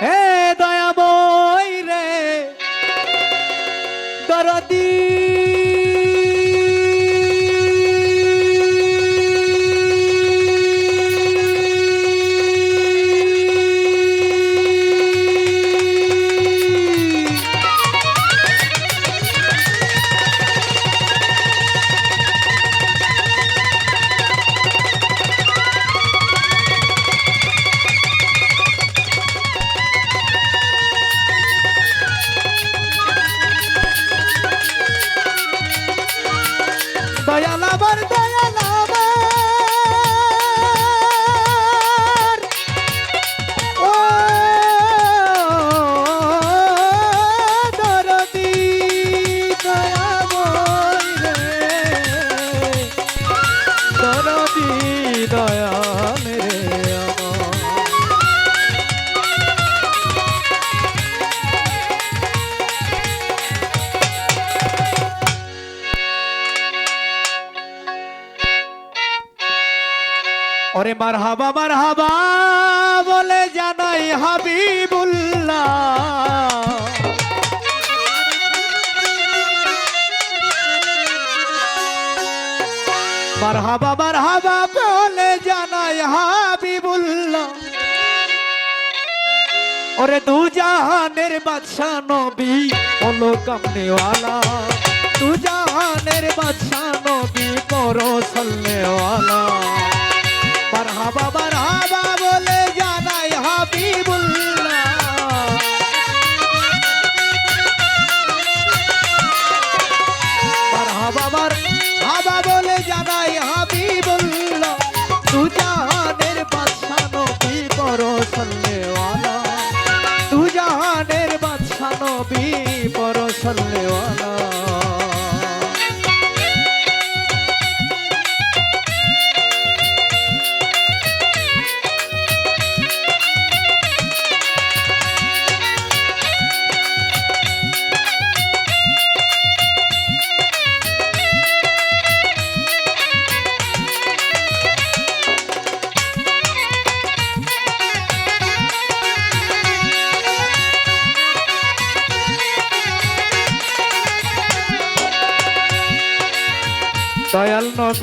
Hey! Dayal রে আমার ওরে মার হাবা মার হাবা মার হাবা মার হাবা বলে জানাই হাবিবুল্লাহ। ওরে দু জাহানের বাদশা নবী হলো কামনেওয়ালা। দু জাহানের বাদশা নবী, করো সল্লেওয়ালা। মারহাবা মারহাবা বলে জানাই হাবিবুল্লাহ।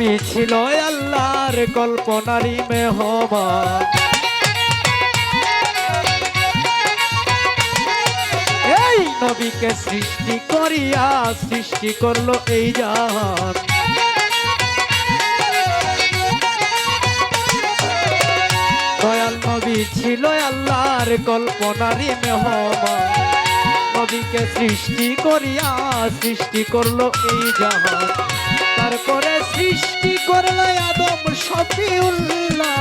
নবী ছিল আল্লাহর কল্পনারি মেহমান। এই নবীকে সৃষ্টি করিয়া সৃষ্টি করল এই জাহান। দয়াল নবী ছিল আল্লাহর কল্পনারি মেহমান। নবীকে সৃষ্টি করিয়া সৃষ্টি করল এই জাহান। তারপরে সৃষ্টি করল আদম শফিউল্লাহ।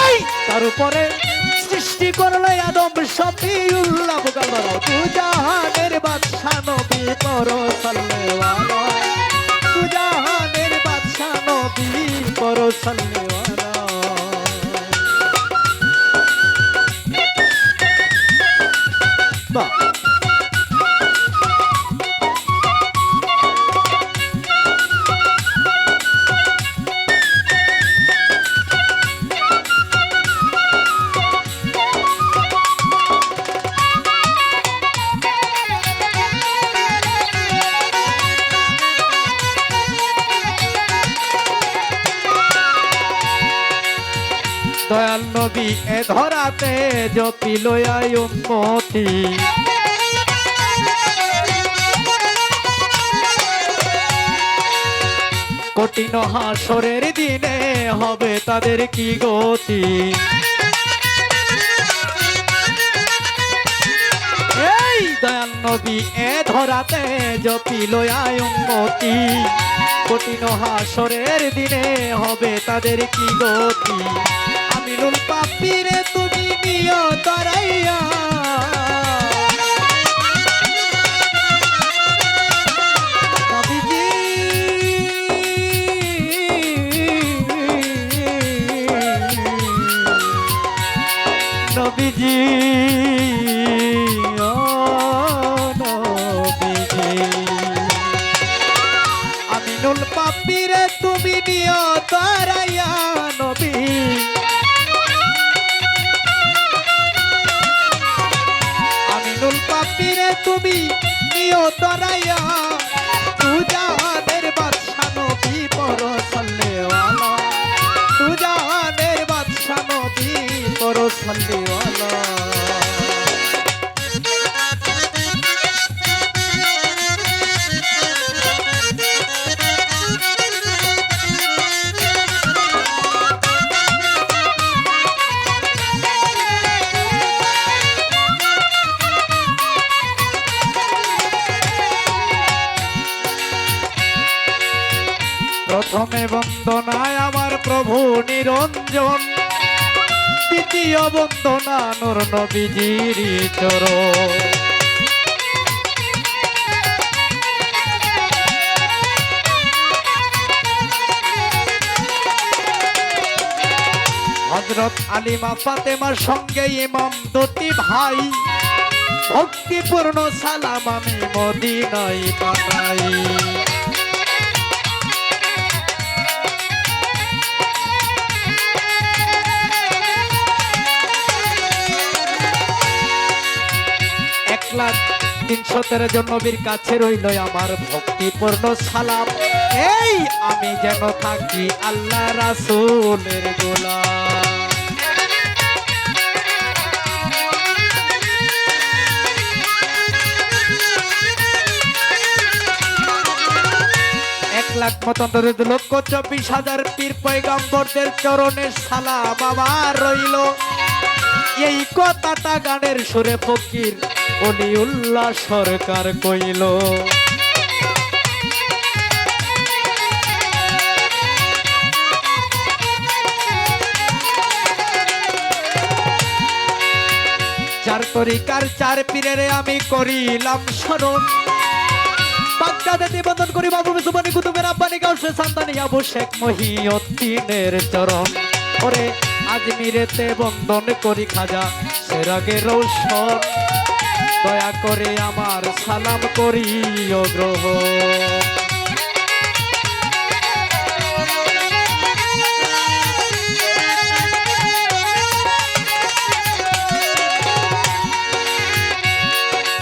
এই, তার উপরে সৃষ্টি করল আদম শফিউল্লাহ। বুকাল বাড়াও তু জাহানের বাদশা নবী করো সাল্লেওয়ালা তু জাহানের বাদশা নবী করো সাল্লেওয়ালা বাহ। ধরাতে জ্যোতি লয়াই উন্মতি। কঠিন হাসরের দিনে হবে তাদের কি গতি? এই দয়াল নবী, এ ধরাতে জ্যোতি লয়াই উন্মতি। কঠিন হাসরের দিনে হবে তাদের কি গতি? আমিনুল পাপিরে তুমি নিয় তরাইয়া তুমি নিয়ত রায়া। নিরঞ্জন দ্বিতীয় বন্দনা নূর নবীজির চরণ। হজরত আলিমা ফাতেমার সঙ্গে ইমাম দুটি ভাই, ভক্তিপূর্ণ সালাম আমি মদিনাই পাঠাই। লাখ তিনশো তেরো জন নবীর কাছে রইল আমার ভক্তিপূর্ণ সালাম। এই আমি যেন থাকি আল্লাহ রাসূলের গোলাম। লাখ মতন লক্ষ চব্বিশ হাজার পীর পয়গম্বরদের চরণের সালা বাবা রইল। এই কথাটা গানের সুরে ফকির অলিউল্লাহ সরকার কইল চার তরিকার চার পীরের আমি করিলাম স্মরণ। বাগদাদে নিবন্ধন করি, বাবু সুবানি কুতুবের আব্বানি গাউসে সান্তানি আবু শেখ মহিউদ্দিনের চরণ। ওরে আজমিরেতে বন্ধন করি খাজা সেরাগে রৌশন দয়া করে আমার সালাম করি গ্রহ।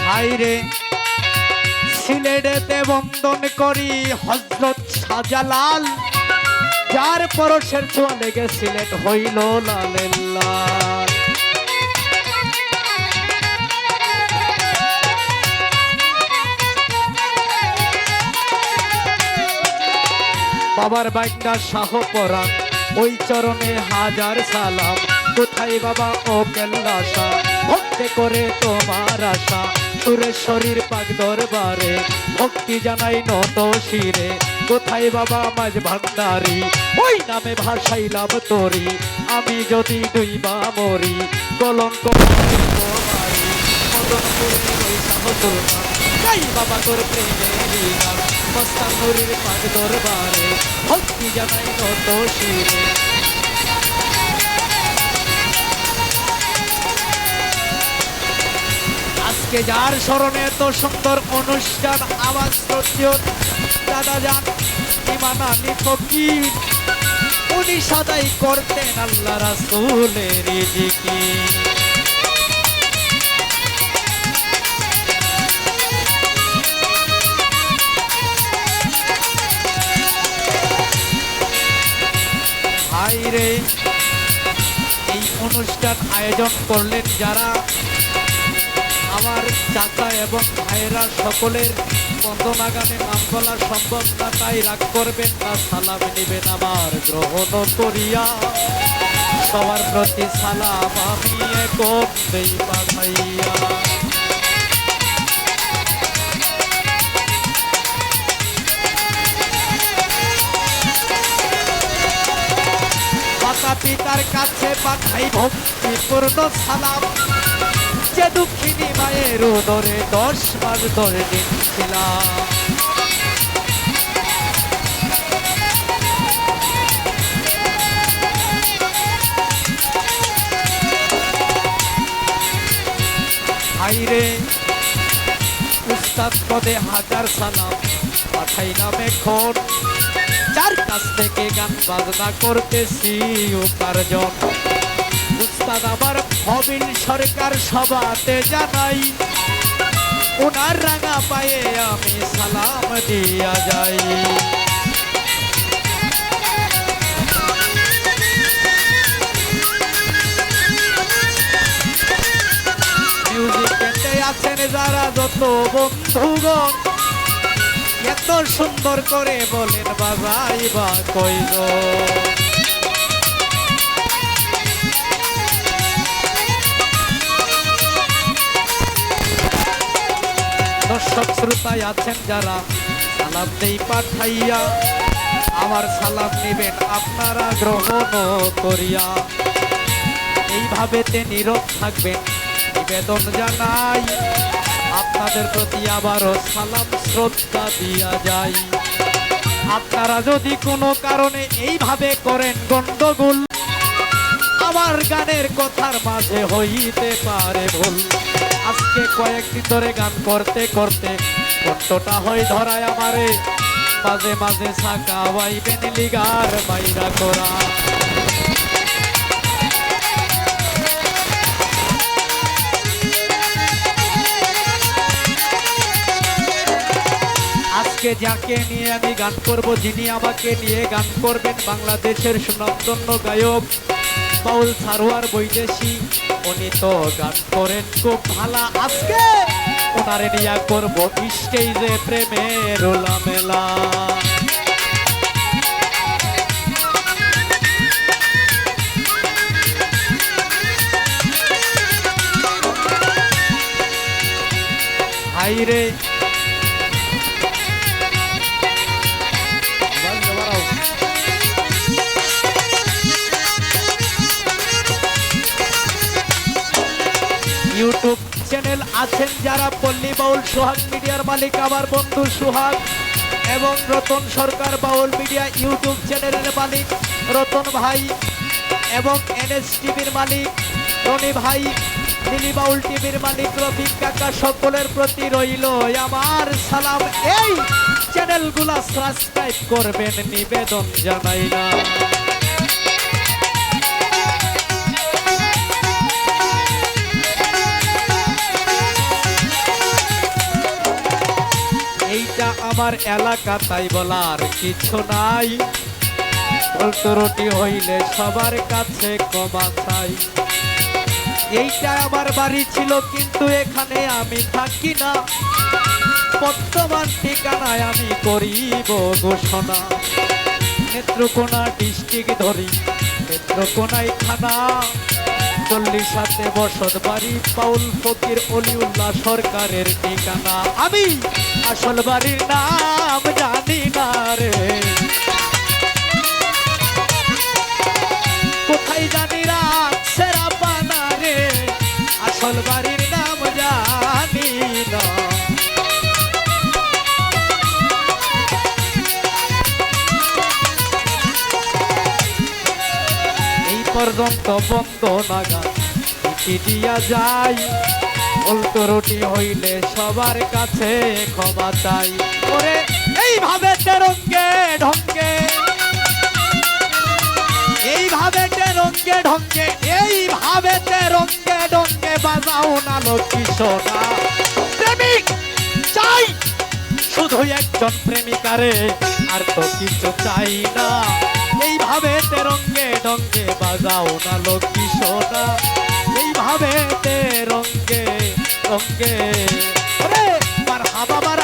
হাইরে সিলেটেতে বন্দন করি হজরত শাহজালাল। যার পরশের লেগে সিলেট হইল লালেল্লাল বাবার বাইকটা শাহ পরাণ। ওই চরণে হাজার সালাম। কোথায় বাবা ও কেল্লাসা ভক্তি করে তোমার আশা। সুরেশ্বরীর পাক দরবারে। ভক্তি জানাই নত শিরে। কোথায় বাবা মাঝ ভান্ডারি? ওই নামে ভাসাইলাম তোরি। আমি যদি মরি, কলঙ্ক মারি তাই বাবা তোর প্রেমের মস্তানুরের পাক দরবারে, ভক্তি জানাই নত শিরে। আজকে যার স্মরণে এত সুন্দর অনুষ্ঠান, আওয়াজ শ্রদ্ধেয় দাদা যান ইমানানি ফকির, উনি সদাই করতেন আল্লাহ রাসূলের জিকির। ভাইরে এই অনুষ্ঠান আয়োজন করলেন যারা আমার চাচা এবং ভাইয়েরা সকলের বন্দনাগানে নাম বলা সম্ভব না, তাই রাগ করবেন না, সালাম নেবেন আমার গ্রহণ করিয়া। সবার প্রতি সালাম আমি করতেই পাঠাইয়া পিতার কাছে পাঠাই ভক্তিপূর্ণ সালাম। যে দুঃখিনী মায়ের উদরে দশ মাস ধরে দিন ছিলাম হাইরে উস্তাদ পদে হাজার সালাম। পাঠাইলাম এখন। যার কাছ থেকে গান বাজনা করতেছি, উপার্জন। উস্তাদ আমার হবিল সরকার সভাতে জানাই, ওনার রাঙা পায়ে আমি সালাম দিয়া যাই। যারা যত বন্ধুগণ। এত সুন্দর করে বলেন বাজাই বা কইল দর্শক শ্রোতায় আছেন যারা সালাম দেই পাঠাইয়া, আমার সালাম নিবেন আপনারা গ্রহণ করিয়া। এইভাবে তে নীরব থাকবেন, নিবেদন জানাই। আপনাদের প্রতি আবারও সালাম, শ্রদ্ধা দিয়া যায় আপনারা যদি কোনো কারণে এইভাবে করেন গন্ডগোল, আমার গানের কথার মাঝে হইতে পারে ভুল। আজকে কয়েকদিন ধরে গান করতে করতে কণ্ঠটা হয় ধরায় আমারে। মাঝে মাঝে সাকা বাইবেন লিগার বাইরা করা। আজকে যাকে নিয়ে আমি গান করব, যিনি আমাকে নিয়ে গান করবেন বাংলাদেশের সুনামধন্য গায়ক বাউল সারোয়ার বৈদেশি। উনি তো গান করেন খুব ভালা। আজকে ওনারে নিয়ে করব স্টেজে প্রেমের মেলা হাই চ্যানেল আছেন যারা পল্লী বাউল সোহাগ মিডিয়ার মালিক, আমার বন্ধু সোহাগ এবং রতন সরকার বাউল মিডিয়া ইউটিউব চ্যানেলের মালিক, রতন ভাই এবং এনএস টিভির মালিক, রনি ভাই নীলি বাউল টিভির মালিক, রফিক কাকা সকলের প্রতি রইল আমার সালাম। এই চ্যানেলগুলা সাবস্ক্রাইব করবেন, নিবেদন জানাই না। আমার এলাকা, তাই বলার কিছু নাই। রুটি হইলে সবার কাছে ক্ষমা চাই। এইটা আমার বাড়ি ছিল, কিন্তু এখানে আমি থাকি না। বর্তমান ঠিকানায় আমি করিব ঘোষণা। নেত্রকোনা ডিস্ট্রিক্ট ধরি, নেত্রকোনায় থানা। চল্লিশ সাথে বসত বাড়ি, পাউল ফকির অলিউল্লাহ সরকারের ঠিকানা। আমি আসল বাড়ির নাম জানি না রে। কোথায় জানি রাত সেরা পানা রে। আসল বাড়ির নাম পর্যন্ত বন্ধ চিঠি দিয়া যাই উল্টো রুটি হইলে সবার কাছে ক্ষমা চাই। ওরে, এইভাবে তেরঙ্গে ঢঙ্গে, এইভাবে রঙ্গে ঢঙ্গে, এইভাবে রঙ্গে ঢঙ্গে বাজাও না লক্ষ্মী সোনা। প্রেমিক চাই, শুধু একজন প্রেমিকারে, আর তো কিছু চাই না। এইভাবে তে রঙ্গে ঢঙ্গে বাজাও না লক্ষ্মী সোনা। এইভাবে রঙ্গে রঙ্গে ওরে মার হাবা মার